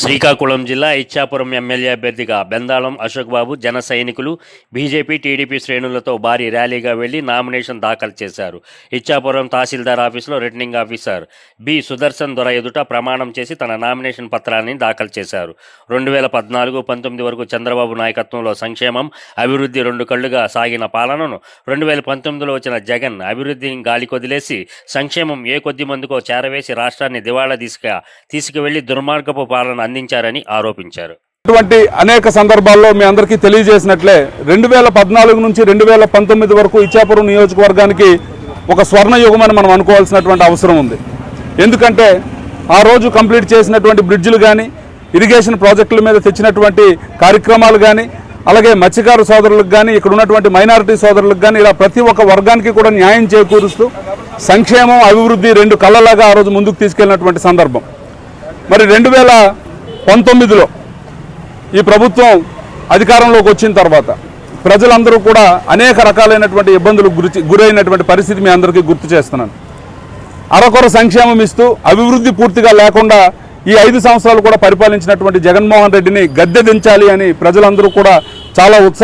శ్రీకాకుళం జిల్లా ఇచ్చాపురం ఎమ్మెల్యే అభ్యర్థిగా బెందాళం అశోక్ బాబు జన సైనికులు బీజేపీ టీడీపీ శ్రేణులతో భారీ ర్యాలీగా వెళ్ళి నామినేషన్ దాఖలు చేశారు. ఇచ్చాపురం తహసీల్దార్ ఆఫీసులో రిటర్నింగ్ ఆఫీసర్ బి. సుదర్శన్ దొర ఎదుట ప్రమాణం చేసి తన నామినేషన్ పత్రాన్ని దాఖలు చేశారు. రెండు వేల పద్నాలుగు పంతొమ్మిది వరకు చంద్రబాబు నాయకత్వంలో సంక్షేమం అభివృద్ధి రెండు కళ్ళుగా సాగిన పాలనను రెండు వేల పంతొమ్మిదిలో వచ్చిన జగన్ అభివృద్ధిని గాలి కొదిలేసి సంక్షేమం ఏ కొద్ది మందికో చేరవేసి రాష్ట్రాన్ని దివాళా తీసుక తీసుకువెళ్ళి దుర్మార్గపు పాలన అందించారని ఆరోపించారు. అటువంటి అనేక సందర్భాల్లో మీ అందరికీ తెలియజేసినట్లే రెండు వేల పద్నాలుగు నుంచి రెండు వేల పంతొమ్మిది వరకు ఇచ్చాపురం నియోజకవర్గానికి ఒక స్వర్ణ యుగమని మనం అనుకోవాల్సినటువంటి అవసరం ఉంది. ఎందుకంటే ఆ రోజు కంప్లీట్ చేసినటువంటి బ్రిడ్జిలు కానీ ఇరిగేషన్ ప్రాజెక్టుల మీద తెచ్చినటువంటి కార్యక్రమాలు కానీ అలాగే మత్స్యకారు సోదరులకు కానీ ఇక్కడ ఉన్నటువంటి మైనారిటీ సోదరులకు కానీ ఇలా ప్రతి ఒక్క వర్గానికి కూడా న్యాయం చేకూరుస్తూ సంక్షేమం అభివృద్ధి రెండు కళ్ళలాగా ఆ రోజు ముందుకు తీసుకెళ్ళినటువంటి సందర్భం. మరి రెండు వేల పంతొమ్మిదిలో ఈ ప్రభుత్వం అధికారంలోకి వచ్చిన తర్వాత ప్రజలందరూ కూడా అనేక రకాలైనటువంటి ఇబ్బందులకు గురి గురైనటువంటి పరిస్థితి మీ అందరికీ గుర్తు చేస్తున్నాను. అరకొర సంక్షేమం ఇస్తూ అభివృద్ధి పూర్తిగా లేకుండా ఈ ఐదు సంవత్సరాలు కూడా పరిపాలించినటువంటి జగన్మోహన్ రెడ్డిని గద్దె దించాలి అని ప్రజలందరూ కూడా చాలా ఉత్సాహం